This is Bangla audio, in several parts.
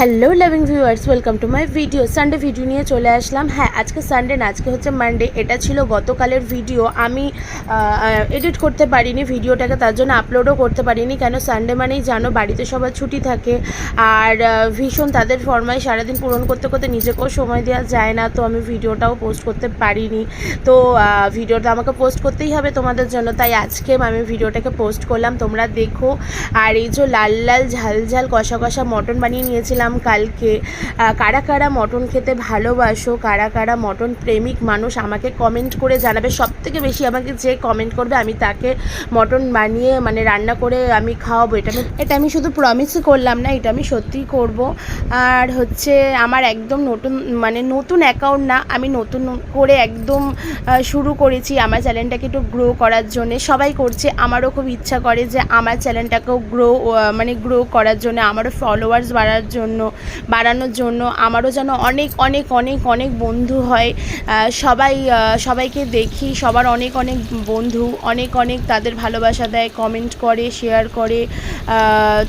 Hello loving viewers welcome to my video Sunday video নিয়ে চলে আসলাম। হ্যাঁ আজকে সানডে না, আজকে হচ্ছে মানডে এটা ছিল গতকালের ভিডিও আমি এডিট করতে পারিনি ভিডিওটাকে, তার জন্য আপলোডও করতে পারিনি। কেন সানডে মানেই জানো, বাড়িতে সবার ছুটি থাকে। আর ভীষণ তাদের ফরমাই সারাদিন পূরণ করতে করতে নিজেকেও সময় দেওয়া যায় না, তো আমি ভিডিওটাও পোস্ট করতে পারিনি। তো ভিডিওটা আমাকে পোস্ট করতেই হবে তোমাদের জন্য। তাই আজকে আমি ভিডিওটাকে পোস্ট করলাম, তোমরা দেখো। আর এই যে লাল লাল ঝাল ঝাল কষা কষা মটন বানিয়ে নিয়েছিলাম কালকে। কারা কারা মটন খেতে ভালোবাসো, কারা কারা মটন প্রেমিক মানুষ আমাকে কমেন্ট করে জানাবে। সব থেকে বেশি আমাকে যে কমেন্ট করবে, আমি তাকে মটন বানিয়ে মানে রান্না করে আমি খাওয়াবো। এটা আমি এটা আমি শুধু প্রমিসই করলাম না, এটা আমি সত্যিই করব। আর হচ্ছে আমার একদম নতুন মানে নতুন অ্যাকাউন্ট না, আমি নতুন করে একদম শুরু করেছি আমার চ্যানেলটাকে একটু গ্রো করার জন্য। সবাই করছে, আমারও খুব ইচ্ছা করে যে আমার চ্যানেলটাকেও গ্রো মানে গ্রো করার জন্য, আমারও ফলোয়ার্স বাড়ার জন্য। বাড়ানোর জন্য। আমারও যেন অনেক অনেক অনেক অনেক বন্ধু হয়। সবাই সবাইকে দেখি। সবার অনেক অনেক বন্ধু। অনেক অনেক তাদের ভালোবাসা দেয় কমেন্ট করে শেয়ার করে।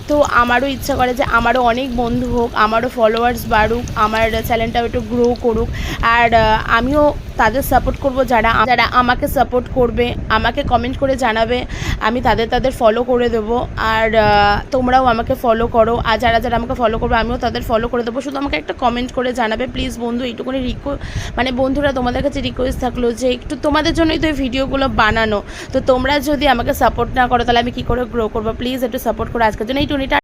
তো আমারও ইচ্ছা করে যে আমারও অনেক বন্ধু হোক, আমারও ফলোয়ার্স বাড়ুক, আমার চ্যানেলটাও একটু গ্রো করুক। আর আমিও তাদের সাপোর্ট করব, যারা যারা আমাকে সাপোর্ট করবে, আমাকে কমেন্ট করে জানাবে, আমি তাদের তাদের ফলো করে দেবো। আর তোমরাও আমাকে ফলো করো। আর যারা যারা আমাকে ফলো করবে, আমিও তাদের ফলো করে দেবো। শুধু আমাকে একটা কমেন্ট করে জানাবে প্লিজ বন্ধু, এইটুকুনি রিকো মানে বন্ধুরা তোমাদের কাছে রিকোয়েস্ট থাকল যে একটু তোমাদের জন্যই তো এই ভিডিওগুলো বানানো। তো তোমরা যদি আমাকে সাপোর্ট না করো, তাহলে আমি কী করে গ্রো করব? প্লিজ একটু সাপোর্ট করো আজকের জন্য এই টুনিটা